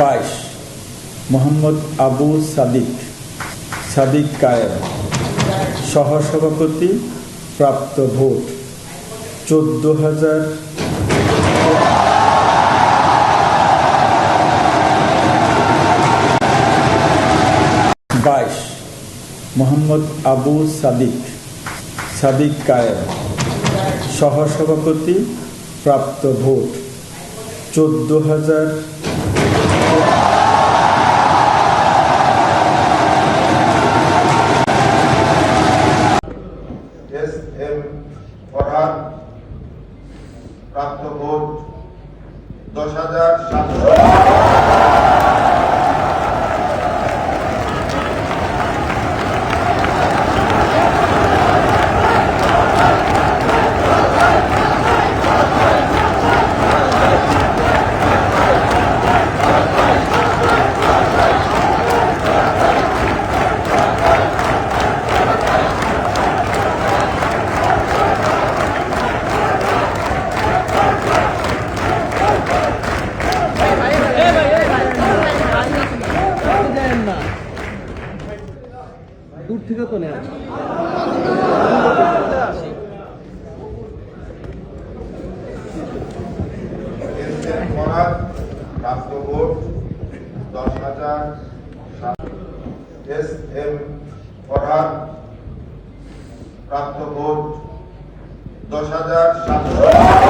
বাইশ, মোহাম্মদ আবু সাদিক সাদিক কায়েম, সহসভাপতি, প্রাপ্ত ভোট, চোদ্দ হাজার। বাইশ, মোহাম্মদ আবু সাদিক সাদিক কায়েম, সহসভাপতি, প্রাপ্ত ভোট, চোদ্দ হাজার। ফরহাদ প্রাপ্ত ভোট দশ হাজার সাতশো। দূর থেকে তো নেওয়া দশ হাজার প্রাপ্ত ভোট দশ হাজার সাতশো।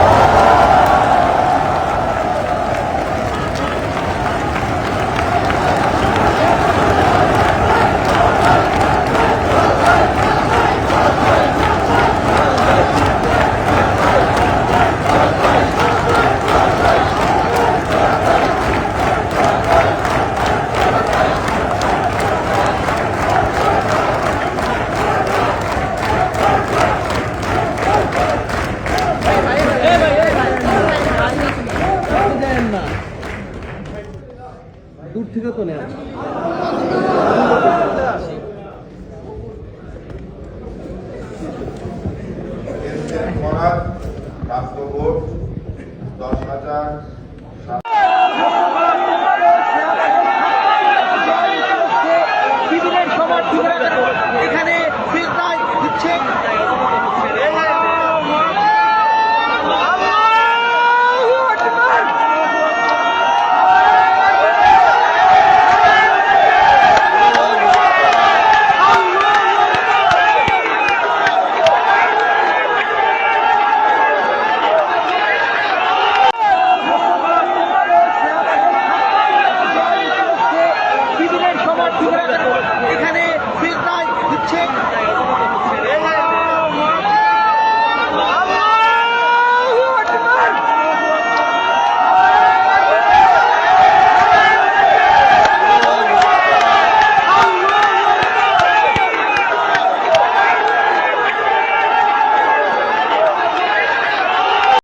দূর থেকে তো নেওয়া দশ হাজার check.